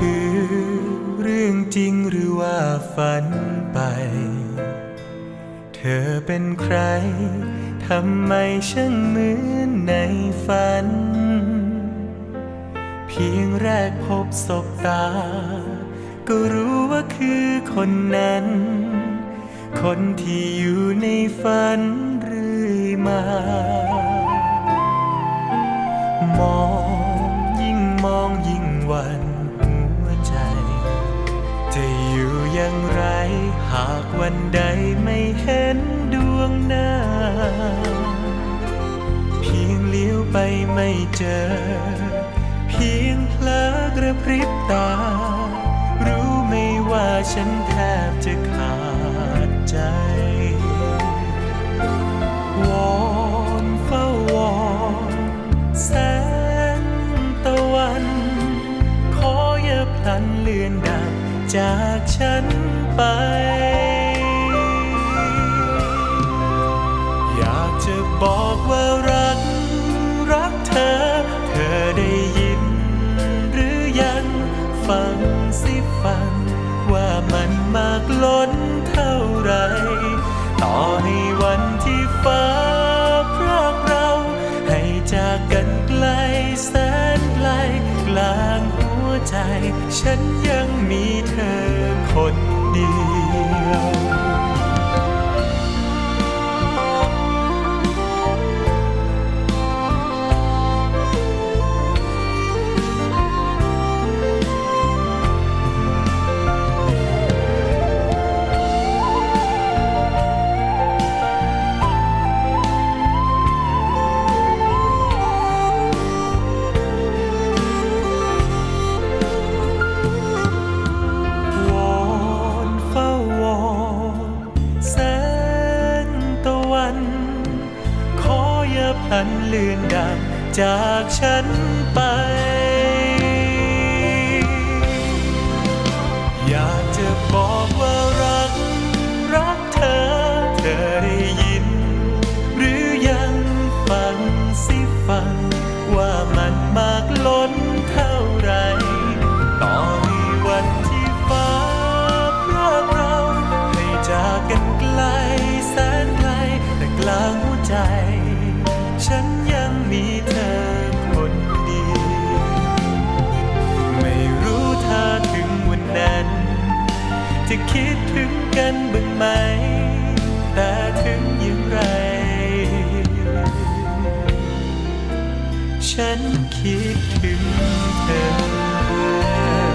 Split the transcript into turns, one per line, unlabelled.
คือ เรื่องจริงหรือว่าฝันไป เธอเป็นใคร ทำไมช่างเหมือนในฝัน เพียงแรกพบศบตา ก็รู้ว่าคือคนนั้น คนที่อยู่ในฝันเรื่อยมามองยิ่งมองยิ่งหวัน อย่างไร หากวันใดไม่เห็นดวงหน้า เพียงเลี้ยวไปไม่เจอ เพียงเพลอกระพริบตา รู้ไม่ว่าฉันแทบจะขาดใจวอนเฝ้าวอนแสงตะวัน ขออย่าพลันเลือนดับ จากฉันไป อยากจะบอกว่ารัก รักเธอ เธอได้ยิน หรือยังฟังสิฟัง ว่ามันมากล้นเท่าไร ต่อให้วันที่ฟ้าพรากเรา ให้จากกันไกลแสนไกลกล ใจ ฉันยังมีเธอคน พันเลือนดังจากฉันไป กันบ้างไหม แต่ถึงอย่างไร ฉันคิดถึงเธอ